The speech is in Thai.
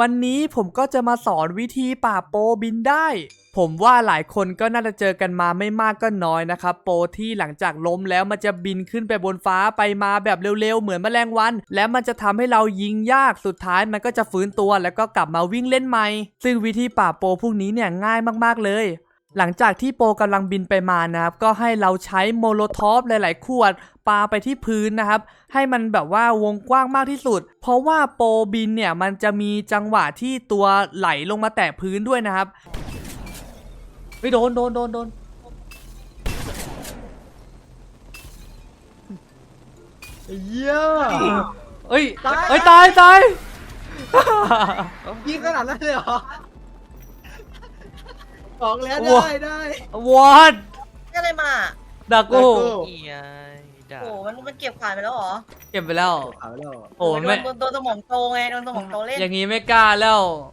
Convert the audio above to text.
วันนี้ผมก็จะมาสอนวิธีป่าโปบินได้ ผมว่าหลายคนก็น่าจะเจอกันมาไม่มากก็น้อยนะครับ โปที่หลังจากล้มแล้วมันจะบินขึ้นไปบนฟ้าไปมาแบบเร็วๆ เหมือนแมลงวัน และมันจะทำให้เรายิงยากสุดท้ายมันก็จะฟื้นตัวแล้วก็กลับมาวิ่งเล่นใหม่ ซึ่งวิธีป่าโปพวกนี้เนี่ยง่ายมากๆเลย หลังจากที่โปกำลังบินไปมานะครับ ก็ให้เราใช้โมโลทอฟหลาย ๆ ขวดปาไปที่พื้นนะครับ ให้มันแบบว่าวงกว้างมากที่สุด เพราะว่าโปบินเนี่ยมันจะมีจังหวะที่ตัวไหลลงมาแตะพื้นด้วยนะครับไม่โดนโดนโดนโดนเยี่ยเอ้ยตายเอ้ยตายตายยิงขนาดนั้นเลยเหรอ บอกแล้วว้าได้ ได้ วอดได้อะไรมาดักโก้ดักโก้นี่ไงดาบโอ้มันมันเก็บขวานไปแล้วเหรอเก็บไปแล้ว ขาวแล้วโอ้โดไม่นโดนโดนสมองโตไงโดนสมองโตเล่นอย่างงี้ไม่กล้าแล้ว